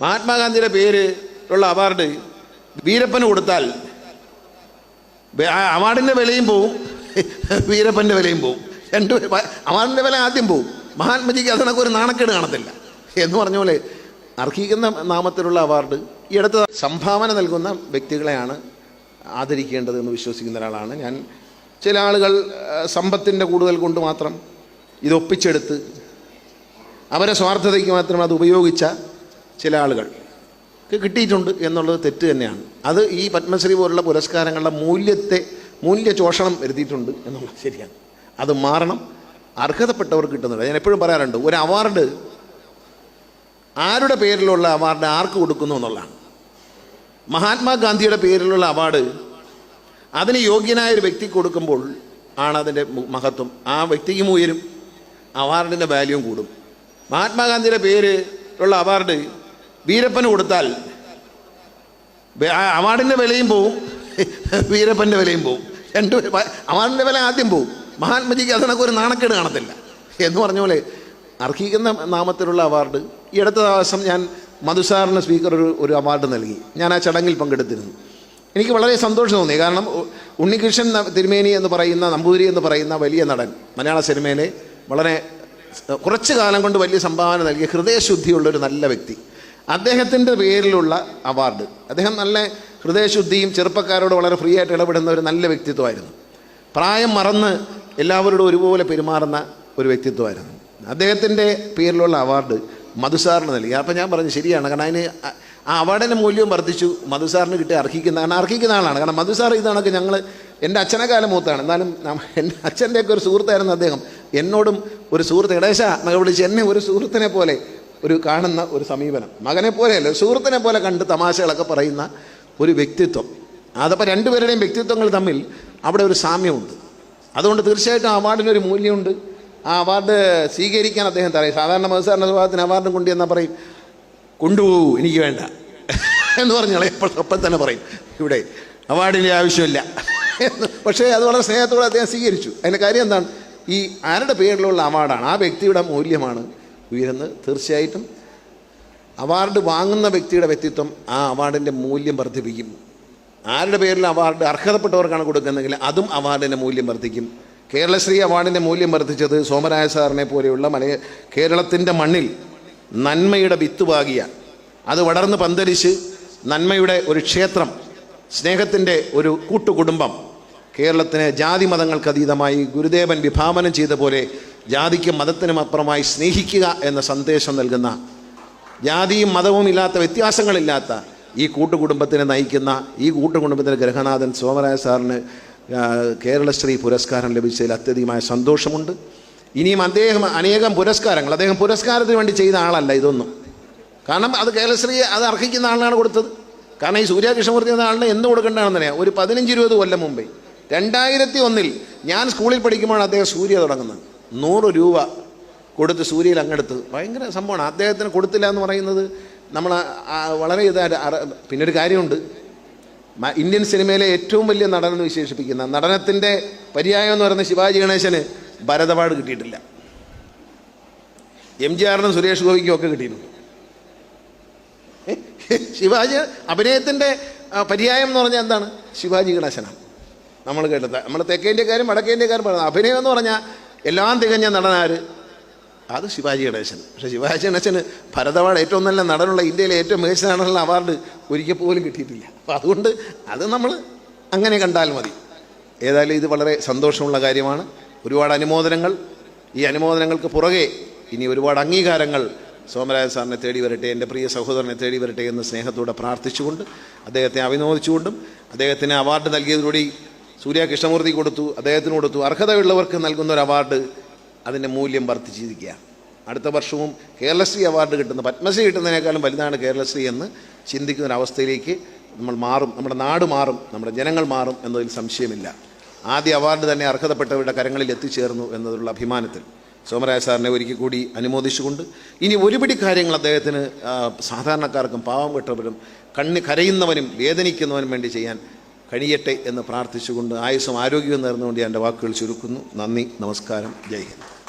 മഹാത്മാഗാന്ധിയുടെ പേര് ഉള്ള അവാർഡ് വീരപ്പന് കൊടുത്താൽ അവാർഡിന്റെ വിലയും പോവും. വീരപ്പന്റെ വിലയും പോവും. രണ്ട് അവാർഡിന്റെ വില ആദ്യം പോവും. മഹാത്മജിക്ക് അതിനൊക്കെ ഒരു നാണക്കേട് കാണത്തില്ല. എന്ന് പറഞ്ഞ പോലെ അർഹിക്കുന്ന നാമത്തിലുള്ള അവാർഡ് ഈ അടുത്ത സംഭാവന നൽകുന്ന വ്യക്തികളെയാണ് ആദരിക്കേണ്ടത് എന്ന് വിശ്വസിക്കുന്ന ഒരാളാണ് ഞാൻ. ചില ആളുകൾ സമ്പത്തിന്റെ കൂടുതൽ കൊണ്ട് മാത്രം ഇത് ഒപ്പിച്ചെടുത്ത് അവരെ സ്വാർത്ഥതയ്ക്ക് മാത്രം അത് ഉപയോഗിച്ച ചില ആളുകൾ കിട്ടിയിട്ടുണ്ട് എന്നുള്ളത് തെറ്റ് തന്നെയാണ്. അത് ഈ പത്മശ്രീ പോലുള്ള പുരസ്കാരങ്ങളുടെ മൂല്യത്തെ മൂല്യ ചോഷണം വരുത്തിയിട്ടുണ്ട് എന്നുള്ളത് ശരിയാണ്. അത് മാറണം. അർഹതപ്പെട്ടവർ കിട്ടുന്നുണ്ട്. ഞാൻ എപ്പോഴും പറയാറുണ്ട് ഒരു അവാർഡ് ആരുടെ പേരിലുള്ള അവാർഡ് ആർക്ക് കൊടുക്കുന്നു എന്നുള്ളതാണ്. മഹാത്മാഗാന്ധിയുടെ പേരിലുള്ള അവാർഡ് അതിന് യോഗ്യനായ ഒരു വ്യക്തി കൊടുക്കുമ്പോൾ ആണ് അതിന്റെ മഹത്വം. ആ വ്യക്തിക്കും ഉയരും അവാർഡിന്റെ വാല്യൂവും കൂടും. മഹാത്മാഗാന്ധിയുടെ പേരിലുള്ള അവാർഡ് വീരപ്പന് കൊടുത്താൽ അവാർഡിന്റെ വിലയും പോവും. വീരപ്പന്റെ വിലയും പോവും. രണ്ട് അവാർഡിന്റെ വില ആദ്യം പോവും. മഹാത്മജിക്ക് അതിനൊക്കെ ഒരു നാണക്കേട് കാണത്തില്ല. എന്ന് പറഞ്ഞ പോലെ അർഹിക്കുന്ന നാമത്തിലുള്ള അവാർഡ്. ഈ അടുത്ത ദിവസം ഞാൻ മധുസാറിന് സ്പീക്കർ ഒരു ഒരു അവാർഡ് നൽകി. ഞാൻ ആ ചടങ്ങിൽ പങ്കെടുത്തിരുന്നു. എനിക്ക് വളരെ സന്തോഷം തോന്നി. കാരണം ഉണ്ണികൃഷ്ണൻ തിരുമേനി എന്ന് പറയുന്ന നമ്പൂതിരി എന്ന് പറയുന്ന വലിയ നടൻ മലയാള സിനിമയിലെ വളരെ കുറച്ച് കാലം കൊണ്ട് വലിയ സംഭാവന നൽകിയ ഹൃദയശുദ്ധിയുള്ള ഒരു നല്ല വ്യക്തി. അദ്ദേഹത്തിന്റെ പേരിലുള്ള അവാർഡ്. അദ്ദേഹം നല്ല ഹൃദയശുദ്ധിയും ചെറുപ്പക്കാരോട് വളരെ ഫ്രീ ആയിട്ട് ഇടപെടുന്ന ഒരു നല്ല വ്യക്തിത്വമായിരുന്നു. പ്രായം മറന്ന് എല്ലാവരോടും ഒരുപോലെ പെരുമാറുന്ന ഒരു വ്യക്തിത്വമായിരുന്നു. അദ്ദേഹത്തിന്റെ പേരിലുള്ള അവാർഡ് മധുസാറിന് നൽകി. അപ്പം ഞാൻ പറഞ്ഞു ശരിയാണ്. കാരണം അതിന് ആ- അവാർഡിന്റെ മൂല്യവും വർദ്ധിച്ചു. മധുസാറിന് കിട്ടി അർഹിക്കുന്ന കാരണം അർഹിക്കുന്ന ആളാണ്. കാരണം മധുസാർ ഇതാണൊക്കെ ഞങ്ങൾ എന്റെ അച്ഛനെ കാലം മൂത്താണ്. എന്നാലും എന്റെ അച്ഛന്റെയൊക്കെ ഒരു സുഹൃത്തായിരുന്നു അദ്ദേഹം. എന്നോടും ഒരു സുഹൃത്ത് ഇടേശ എന്നൊക്കെ വിളിച്ച് എന്നെ ഒരു സുഹൃത്തിനെ പോലെ ഒരു കാണുന്ന ഒരു സമീപനം. മകനെ പോലെയല്ല സുഹൃത്തിനെ പോലെ കണ്ട് തമാശകളൊക്കെ പറയുന്ന ഒരു വ്യക്തിത്വം. അതപ്പോൾ രണ്ടുപേരുടെയും വ്യക്തിത്വങ്ങൾ തമ്മിൽ അവിടെ ഒരു സാമ്യമുണ്ട്. അതുകൊണ്ട് തീർച്ചയായിട്ടും ആ അവാർഡിന് ഒരു മൂല്യമുണ്ട്. ആ അവാർഡ് സ്വീകരിക്കാൻ അദ്ദേഹം തറയും സാധാരണ മത്സരണ സ്വഭാവത്തിന് അവാർഡ് കൊണ്ടുവന്നാൽ പറയും കൊണ്ടുപോകൂ എനിക്ക് വേണ്ട. എന്ന് പറഞ്ഞാൽ എപ്പോൾ അപ്പം തന്നെ പറയും. ഇവിടെ അവാർഡിന്റെ ആവശ്യമില്ല. എന്ന് പക്ഷേ അത് വളരെ സ്നേഹത്തോടെ അദ്ദേഹം സ്വീകരിച്ചു. അതിന്റെ കാര്യം എന്താണ്? ഈ ആരുടെ പേരിലുള്ള അവാർഡാണ്? ആ വ്യക്തിയുടെ മൂല്യമാണ് ഉയരുന്നത്. തീർച്ചയായിട്ടും അവാർഡ് വാങ്ങുന്ന വ്യക്തിയുടെ വ്യക്തിത്വം ആ അവാർഡിന്റെ മൂല്യം വർദ്ധിപ്പിക്കും. ആരുടെ പേരിൽ അവാർഡ് അർഹതപ്പെട്ടവർക്കാണ് കൊടുക്കുന്നതെങ്കിൽ അതും അവാർഡിന്റെ മൂല്യം വർദ്ധിക്കും. കേരളശ്രീ അവാർഡിന്റെ മൂല്യം വർദ്ധിച്ചത് സോമരായ സാറിനെ പോലെയുള്ള മലയ കേരളത്തിന്റെ മണ്ണിൽ നന്മയുടെ വിത്ത് പാകിയ അത് വളർന്ന് പന്തലിച്ച് നന്മയുടെ ഒരു ക്ഷേത്രം സ്നേഹത്തിന്റെ ഒരു കൂട്ടുകുടുംബം കേരളത്തിന് ജാതി മതങ്ങൾക്കതീതമായി ഗുരുദേവൻ വിഭാവനം ചെയ്ത പോലെ ജാതിക്കും മതത്തിനും അപ്പുറമായി സ്നേഹിക്കുക എന്ന സന്ദേശം നൽകുന്ന ജാതിയും മതവും ഇല്ലാത്ത വ്യത്യാസങ്ങളില്ലാത്ത ഈ കൂട്ടുകുടുംബത്തിനെ നയിക്കുന്ന ഈ കൂട്ടുകുടുംബത്തിന്റെ ഗ്രഹനാഥൻ സോമരായ സാറിന് കേരളശ്രീ പുരസ്കാരം ലഭിച്ചതിൽ അത്യധികമായ സന്തോഷമുണ്ട്. ഇനിയും അദ്ദേഹം അനേകം പുരസ്കാരങ്ങൾ അദ്ദേഹം പുരസ്കാരത്തിന് വേണ്ടി ചെയ്ത ആളല്ല ഇതൊന്നും. കാരണം അത് കേരളശ്രീ അത് അർഹിക്കുന്ന ആളിനാണ് കൊടുത്തത്. കാരണം ഈ സൂര്യകൃഷ്ണമൂർത്തി എന്ന ആളിന് എന്ന് കൊടുക്കേണ്ടതെന്നറിയാം ഒരു പതിനഞ്ച് ഇരുപത് കൊല്ലം മുമ്പേ. രണ്ടായിരത്തി ഒന്നിൽ ഞാൻ സ്കൂളിൽ പഠിക്കുമ്പോഴാണ് അദ്ദേഹം സൂര്യ തുടങ്ങുന്നത്. നൂറ് രൂപ കൊടുത്ത് സൂര്യയിൽ അങ്ങെടുത്ത്. ഭയങ്കര സംഭവമാണ്. അദ്ദേഹത്തിന് കൊടുത്തില്ല എന്ന് പറയുന്നത് നമ്മൾ വളരെ ഇതായിട്ട് പിന്നെ ഒരു കാര്യമുണ്ട്. ഇന്ത്യൻ സിനിമയിലെ ഏറ്റവും വലിയ നടനെന്ന് വിശേഷിപ്പിക്കുന്ന നടനത്തിന്റെ പര്യായം എന്ന് പറയുന്ന ശിവാജി ഗണേശന് ഭരതപാട് കിട്ടിയിട്ടില്ല. എം ജി ആറിനും സുരേഷ് ഗോപിക്കും ഒക്കെ കിട്ടിയിട്ടുണ്ട്? ശിവാജി അഭിനയത്തിന്റെ പര്യായം എന്ന് പറഞ്ഞാൽ എന്താണ്? ശിവാജി ഗണേശനാണ്. നമ്മൾ കേട്ടത്. നമ്മൾ തെക്കേന്ത്യക്കാരും വടക്കേന്ത്യക്കാരും പറയുന്നത്. അഭിനയം എന്ന് പറഞ്ഞാൽ എല്ലാം തികഞ്ഞ നടനാര് അത് ശിവാജി ഗണേശൻ. പക്ഷേ ശിവാജി ഗണേശന് ഭരതവാട് ഏറ്റവും നല്ല നടനുള്ള ഇന്ത്യയിലെ ഏറ്റവും മികച്ച നടനുള്ള അവാർഡ് ഒരിക്കൽ പോലും കിട്ടിയിട്ടില്ല. അപ്പോൾ അതുകൊണ്ട് അത് നമ്മൾ അങ്ങനെ കണ്ടാൽ മതി. ഏതായാലും ഇത് വളരെ സന്തോഷമുള്ള കാര്യമാണ്. ഒരുപാട് അനുമോദനങ്ങൾ. ഈ അനുമോദനങ്ങൾക്ക് പുറകെ ഇനി ഒരുപാട് അംഗീകാരങ്ങൾ സോമരാജ സാറിനെ തേടി വരട്ടെ എന്റെ പ്രിയ സഹോദരനെ തേടി വരട്ടെ എന്ന് സ്നേഹത്തോടെ പ്രാർത്ഥിച്ചുകൊണ്ട് അദ്ദേഹത്തെ അഭിനോദിച്ചുകൊണ്ടും അദ്ദേഹത്തിന് അവാർഡ് നൽകിയതിലൂടെ സൂര്യ കൃഷ്ണമൂർത്തി കൊടുത്തു അദ്ദേഹത്തിന് കൊടുത്തു. അർഹതയുള്ളവർക്ക് നൽകുന്ന ഒരു അവാർഡ് അതിന്റെ മൂല്യം വർദ്ധിച്ചിരിക്കുക അടുത്ത വർഷവും കേരളശ്രീ അവാർഡ് കിട്ടുന്ന പത്മശ്രീ കിട്ടുന്നതിനേക്കാളും വലുതാണ് കേരളശ്രീ എന്ന് ചിന്തിക്കുന്ന ഒരു അവസ്ഥയിലേക്ക് നമ്മൾ മാറും. നമ്മുടെ നാട് മാറും നമ്മുടെ ജനങ്ങൾ മാറും എന്നതിൽ സംശയമില്ല. ആദ്യ അവാർഡ് തന്നെ അർഹതപ്പെട്ടവരുടെ കരങ്ങളിൽ എത്തിച്ചേർന്നു എന്നതിലുള്ള അഭിമാനത്തിൽ സോമരായ സാറിനെ ഒരിക്കൽ കൂടി അനുമോദിച്ചുകൊണ്ട് ഇനി ഒരുപിടി കാര്യങ്ങൾ അദ്ദേഹത്തിന് സാധാരണക്കാർക്കും പാവം പെട്ടവരും കണ്ണ് കരയുന്നവനും വേദനിക്കുന്നവനും വേണ്ടി ചെയ്യാൻ കഴിയട്ടെ എന്ന് പ്രാർത്ഥിച്ചുകൊണ്ട് ആയുസ്സും ആരോഗ്യവും നേർന്നുകൊണ്ട് എന്റെ വാക്കുകൾ ചുരുക്കുന്നു. നന്ദി നമസ്കാരം ജയ് ഹിന്ദ്.